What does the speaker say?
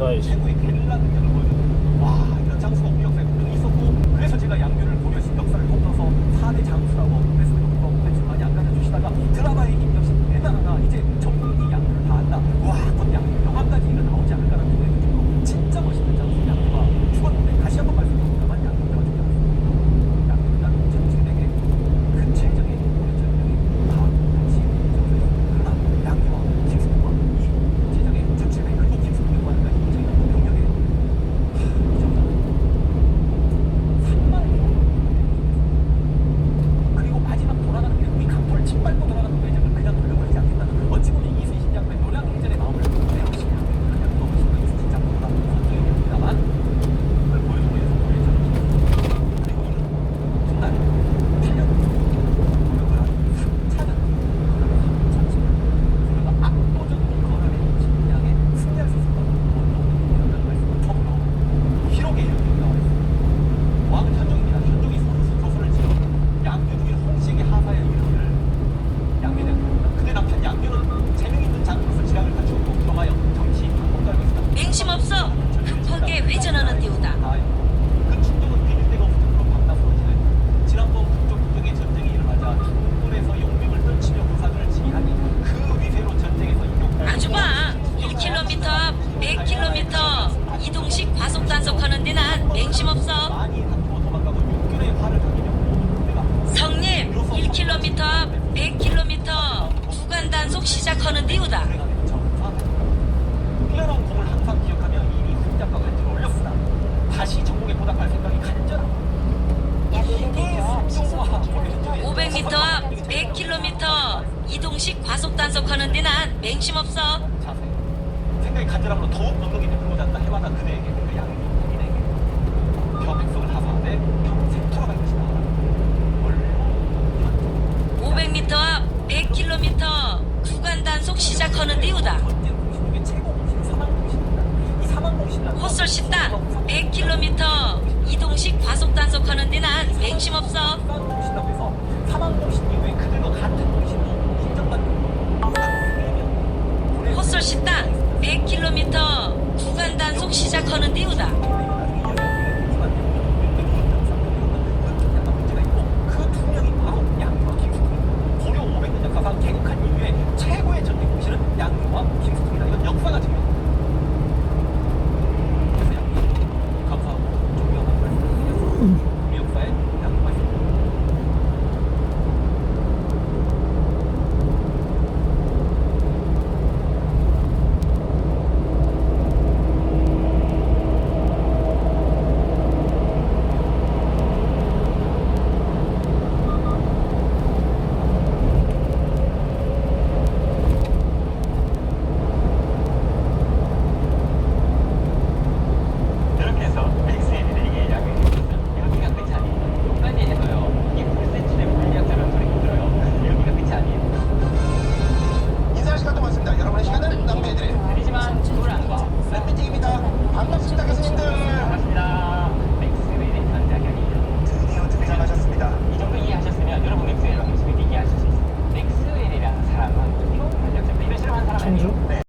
사이즈 계속 시작하는 데우다. 플레런 공을 항상 기억하며 이미 승작과 관절 올렸다. 다시 전공에 보답할 생각이 간절하. 500m 앞 100km 이동식 과속 단속하는 데난 맹심 없어. 생각이 간절함으로 더욱 감동이 베풀고 잔다 해마다 그대에게 그 양이 서는 띄우다. 헛설 씻다. 100km 이동식 과속 단속하는 데난 맹심 없어. 헛설 씻다. 100km 구간 단속 시작하는 띄우다.